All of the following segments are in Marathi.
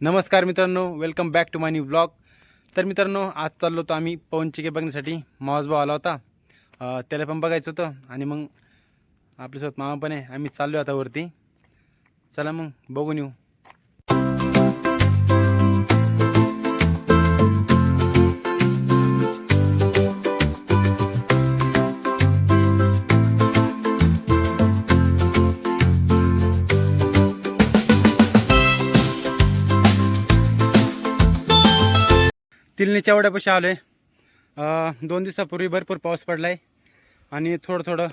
नमस्कार मित्रांनो welcome back to my new blog तर मित्रांनो आज चाललो होतो आम्ही पवनचिके बघण्यासाठी. मावसभाव आला होता. त्याला पण बघायचं होतं. आणि मग आपल्यासोबत मामा पण आहे. आम्ही चाललो आता वरती. चला मग बघून येऊ. तिलनीच्या वड्यापाशी आलो आहे दोन दिवसापूर्वी भरपूर पाऊस पडला आहे आणि थोडं थोडं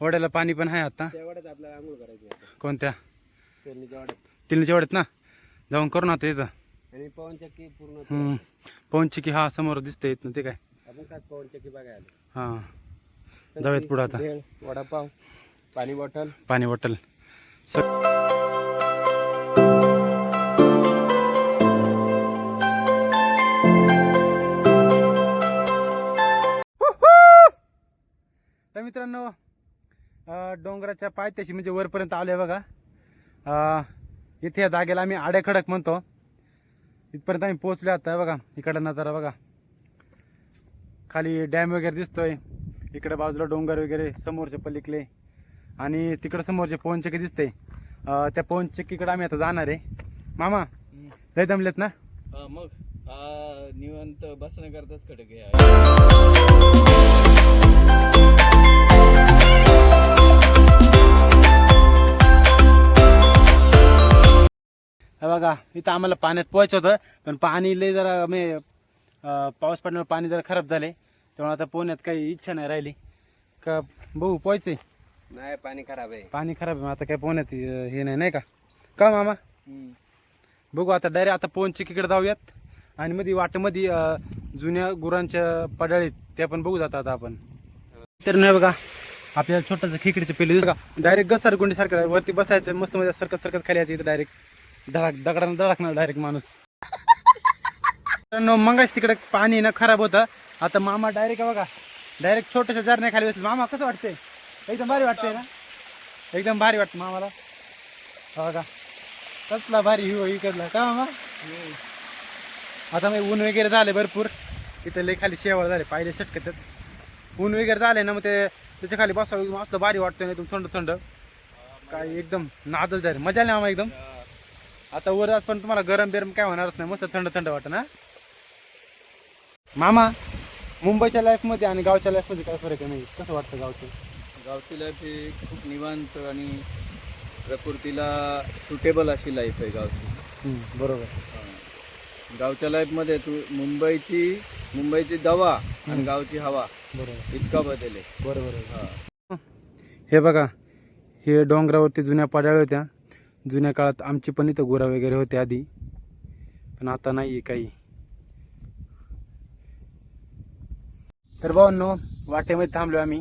वड्याला पाणी पण आहे आता. तेवढ्याच आपल्याला आंघोळ करायची आहे. कोणत्या? वाड्यात तिलनीच्या वड्यात ना? जाऊन करू ना आता इथं. आणि पवनचक्की पूर्ण हम्म. पवनचिकी हा समोर दिसते इथनं ते काय? आपण पवनचक्की बघायला. हां. जाऊयात पुढं आता. भेळ वडापाव पाणी बॉटल. पाणी बॉटल. डोंगराच्या पायथ्याशी म्हणजे वरपर्यंत आलोय बघा. इथे या जागेला आम्ही आडेखडक म्हणतो. इथपर्यंत आम्ही पोहोचलो आता बघा इकडं नजारा बघा. खाली डॅम वगैरे दिसतोय. इकडे बाजूला डोंगर वगैरे समोरचे पलीकडे. आणि तिकडं समोरचे पवनचक्की दिसते त्या पवनचक्कीकडे आम्ही आता जाणार आहे. मामा लय जमलेत ना? मग निवंत बसण्याकरताच खडक आहे. बघा इथं आम्हाला पाण्यात पोहायचं होतं पण पाणी लय जरा अं, पाऊस पडल्यामुळे पाणी जरा खराब झाले. त्यामुळे आता पोहण्यात काही इच्छा नाही राहिली. का बघू पोहायचंय? नाही पाणी खराब आहे. पाणी खराब आहे आता काय पोहण्यात हे नाही नाही का? का मामा? बघू आता डायरेक्ट आता पोहन चिकीकडे जाऊयात. आणि मध्ये वाटेमध्ये जुन्या गुरांच्या पडाळीत ते आपण बघू जातात आता आपण. तर नाही बघा आपल्याला छोटंसं खिकडीचं पेले का डायरेक्ट घसरगुंडी सारखं. वरती बसायचं मस्त मध्ये सरकत सरकत खाली यायचं इथं डायरेक्ट. धडक दगडानं धडकणार डायरेक्ट माणूस. मित्रांनो, तिकडे पाणी ना खराब होतं. आता मामा डायरेक्ट बघा. डायरेक्ट छोट्याशा जरण्या खाली बसले. मामा कसं वाटतंय? एकदम भारी वाटतंय ना? एकदम भारी वाटतं मामाला. हो का कसला भारी हो इकडला. का मामा? आता मग ऊन वगैरे झाले भरपूर. इथं लय खाली शेवळ झाले. पाहिले शटकतात ऊन वगैरे झाले ना मग ते त्याच्याखाली बसावं मस्त भारी वाटतंय एकदम थंड थंड. काय एकदम नादच झाले. मजा आली मामा एकदम? आता वर आज पण तुम्हाला गरम बिरम काय होणारच नाही. मस्त थंड थंड वाटत ना मामा मुंबईच्या लाईफमध्ये आणि गावच्या लाईफमध्ये काय फरक आहे नाही कसं वाटतं गावचं? गावची लाईफ ही खूप निवांत आणि प्रकृतीला सुटेबल अशी लाईफ आहे गावची. बरोबर. गावच्या लाईफमध्ये तू मुंबईची मुंबईची दवा आणि गावची हवा बरोबर. इतका बदल आहे. बरोबर हा. हे बघा हे डोंगरावरती जुन्या पडाळ्या होत्या. जुन्या काळात आमची पण इथं गुरा वगैरे होते आधी. पण आता नाही आहे काही. तर भावांनो वाटेमध्ये थांबलो आम्ही.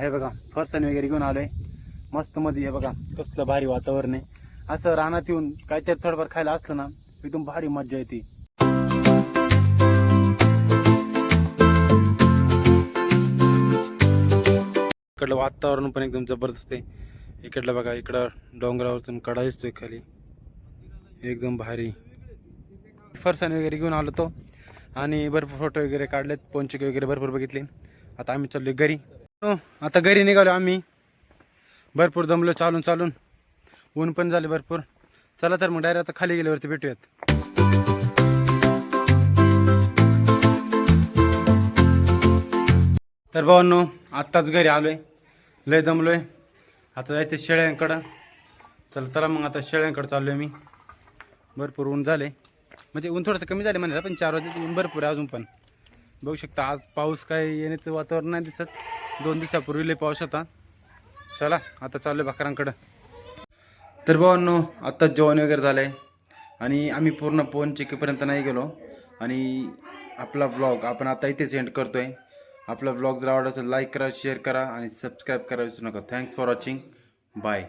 हे बघा फरसाण वगैरे घेऊन आलोय. मस्त मध्ये हे बघा कसलं भारी वातावरण आहे. असं रानात येऊन काहीतरी थोडंफार खायला असलं ना एकदम भारी मज्जा येते. इकडलं वातावरण पण एकदम जबरदस्त आहे. इकडला बघा इकडं डोंगरावरतून कडा दिसतोय खाली. एकदम भारी. फरसाण वगैरे घेऊन आलो तो. आणि भरपूर फोटो वगैरे काढलेत पोंचिके वगैरे भरपूर बघितले. आता आम्ही चाललोय घरी. हो, आता घरी निघालो आम्ही. भरपूर दमलो चालून चालून. ऊन पण झाले भरपूर. चला तर मग डायरेक्ट आता खाली गेल्यावरती भेटूयात. तर भावांनो आत्ताच घरी आलोय. लय दमलोय. आता जायचं शेळ्यांकडं. चल चला मग आता शेळ्यांकडं चाललोय मी. भरपूर ऊन झाले म्हणजे ऊन थोडंसं कमी झाले म्हणजे पण चार वाजे ऊन भरपूर आहे अजून पण. बघू शकता आज पाऊस काय येण्याचं वातावरण नाही दिसत. दोन दिवसापूर्वी लय पाऊस होता. चला आता चाललोय भाकरांकडं. तर भावांनो आत्ताच जेवण वगैरे झालं आहे आणि आम्ही पूर्ण पोन चिकीपर्यंत नाही गेलो. आणि आपला ब्लॉग आपण आता इथेच एंड करतो आहे आपला ब्लॉग जर आवडला असेल लाईक करा शेअर करा आणि सबस्क्राईब करा विसरू नका. Thanks for watching bye